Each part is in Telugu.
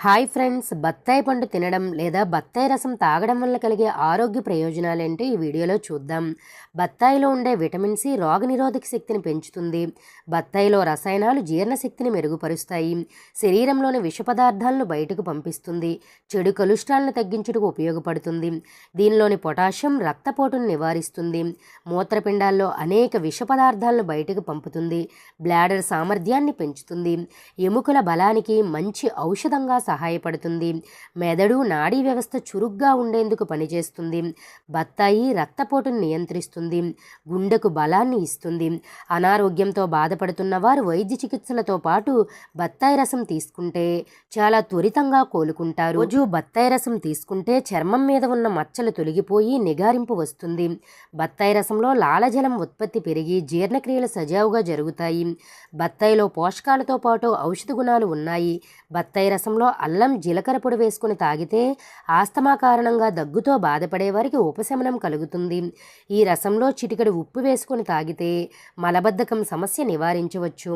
హాయ్ ఫ్రెండ్స్ బత్తాయి పండు తినడం లేదా బత్తాయి రసం తాగడం వల్ల కలిగే ఆరోగ్య ప్రయోజనాలేంటో? ఈ వీడియోలో చూద్దాం. బత్తాయిలో ఉండే విటమిన్ సి రోగనిరోధక శక్తిని పెంచుతుంది. బత్తాయిలో రసాయనాలు జీర్ణశక్తిని మెరుగుపరుస్తాయి. శరీరంలోని విష పదార్థాలను బయటకు పంపిస్తుంది. చెడు కొలెస్ట్రాల్ను తగ్గించుటకు ఉపయోగపడుతుంది. దీనిలోని పొటాషియం రక్తపోటును నివారిస్తుంది. మూత్రపిండాల్లో అనేక విష పదార్థాలను బయటకు పంపుతుంది. బ్లాడర్ సామర్థ్యాన్ని పెంచుతుంది. ఎముకల బలానికి మంచి ఔషధంగా సహాయపడుతుంది. మెదడు నాడీ వ్యవస్థ చురుగ్గా ఉండేందుకు పనిచేస్తుంది. బత్తాయి రక్తపోటును నియంత్రిస్తుంది. గుండెకు బలాన్ని ఇస్తుంది. అనారోగ్యంతో బాధపడుతున్న వారు వైద్య చికిత్సలతో పాటు బత్తాయి రసం తీసుకుంటే చాలా త్వరితంగా కోలుకుంటారు. రోజు బత్తాయి రసం తీసుకుంటే చర్మం మీద ఉన్న మచ్చలు తొలగిపోయి నిగారింపు వస్తుంది. బత్తాయి రసంలో లాలజలం ఉత్పత్తి పెరిగి జీర్ణక్రియలు సజావుగా జరుగుతాయి. బత్తాయిలో పోషకాలతో పాటు ఔషధ గుణాలు ఉన్నాయి. బత్తాయి రసంలో అల్లం జీలకర్ర పొడి వేసుకుని తాగితే ఆస్తమా కారణంగా దగ్గుతో బాధపడే వారికి ఉపశమనం కలుగుతుంది. ఈ రసంలో చిటికడు ఉప్పు వేసుకుని తాగితే మలబద్ధకం సమస్య నివారించవచ్చు.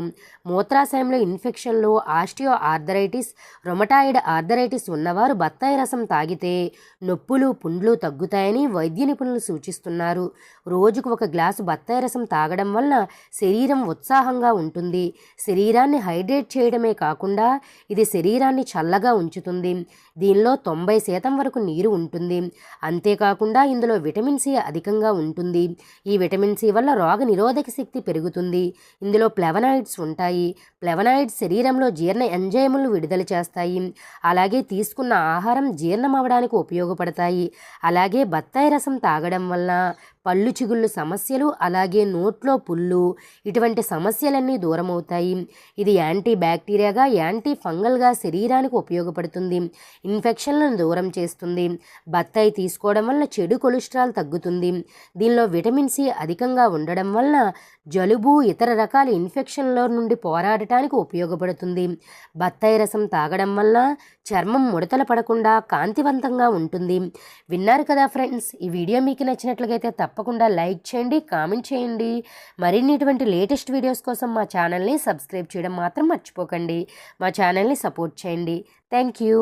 మూత్రాశయంలో ఇన్ఫెక్షన్లు ఆస్టియో ఆర్థరైటిస్ రొమటాయిడ్ ఆర్థరైటిస్ ఉన్నవారు బత్తాయి రసం తాగితే నొప్పులు పుండ్లు తగ్గుతాయని వైద్య నిపుణులు సూచిస్తున్నారు. రోజుకు ఒక గ్లాసు బత్తాయి రసం తాగడం వలన శరీరం ఉత్సాహంగా ఉంటుంది. శరీరాన్ని హైడ్రేట్ చేయడమే కాకుండా ఇది శరీరాన్ని చల్ల చల్లగా ఉంచుతుంది. దీనిలో తొంభై శాతం వరకు నీరు ఉంటుంది. అంతేకాకుండా ఇందులో విటమిన్ సి అధికంగా ఉంటుంది. ఈ విటమిన్ సి వల్ల రోగ నిరోధక శక్తి పెరుగుతుంది. ఇందులో ప్లెవనాయిడ్స్ ఉంటాయి. ప్లెవనాయిడ్స్ శరీరంలో జీర్ణ ఎంజైములు విడుదల చేస్తాయి. అలాగే తీసుకున్న ఆహారం జీర్ణం ఉపయోగపడతాయి. అలాగే బత్తాయి రసం తాగడం వల్ల పళ్ళు చిగుళ్ళు సమస్యలు అలాగే నోట్లో పుళ్ళు ఇటువంటి సమస్యలన్నీ దూరమవుతాయి. ఇది యాంటీ బ్యాక్టీరియాగా యాంటీ ఫంగల్గా శరీరానికి ఉపయోగపడుతుంది. ఇన్ఫెక్షన్లను దూరం చేస్తుంది. బత్తాయి తీసుకోవడం వల్ల చెడు కొలెస్ట్రాల్ తగ్గుతుంది. దీనిలో విటమిన్ సి అధికంగా ఉండడం వల్ల జలుబు ఇతర రకాల ఇన్ఫెక్షన్ల నుండి పోరాడటానికి ఉపయోగపడుతుంది. బత్తాయి రసం తాగడం వల్ల చర్మం ముడతలు పడకుండా కాంతివంతంగా ఉంటుంది. విన్నారు కదా ఫ్రెండ్స్ ఈ వీడియో మీకు నచ్చినట్లయితే తప్పకుండా లైక్ చేయండి కామెంట్ చేయండి. మరిన్ని ఇటువంటి లేటెస్ట్ వీడియోస్ కోసం మా ఛానల్ని సబ్స్క్రైబ్ చేయడం మాత్రం మర్చిపోకండి. మా ఛానల్ని సపోర్ట్ చేయండి. Thank you.